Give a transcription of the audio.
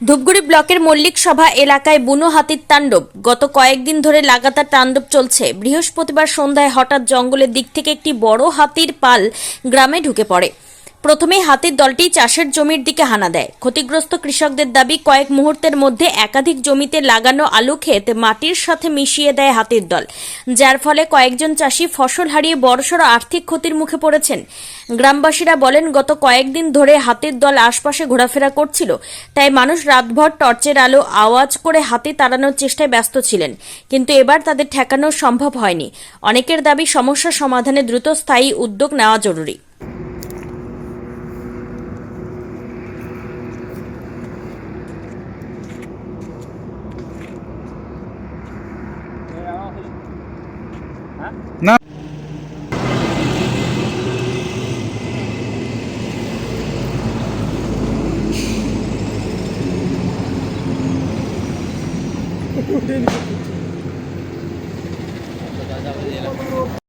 ধূপগুড়ি ব্লকের মল্লিক সভা এলাকায় বুনো হাতির তাণ্ডব। গত কয়েকদিন ধরে লাগাতার তাণ্ডব চলছে। বৃহস্পতিবার সন্ধ্যায় হঠাৎ জঙ্গলের দিক থেকে একটি বড় হাতির পাল গ্রামে ঢুকে পড়ে। প্রথমে হাতির দলটি চাষের জমির দিকে হানা দেয়। ক্ষতিগ্রস্ত কৃষকদের দাবি, কয়েক মুহূর্তের মধ্যে একাধিক জমিতে লাগানো আলু ক্ষেত মাটির সাথে মিশিয়ে দেয় হাতির দল। যার ফলে কয়েকজন চাষি ফসল হারিয়ে বড়সড় আর্থিক ক্ষতির মুখে পড়েছেন। গ্রামবাসীরা বলেন, গত কয়েকদিন ধরে হাতির দল আশপাশে ঘোরাফেরা করছিল। তাই মানুষ রাতভর টর্চের আলো আওয়াজ করে হাতি তাড়ানোর চেষ্টায় ব্যস্ত ছিলেন। কিন্তু এবার তাদের ঠেকানো সম্ভব হয়নি। অনেকের দাবি, সমস্যা সমাধানে দ্রুত স্থায়ী উদ্যোগ নেওয়া জরুরি। না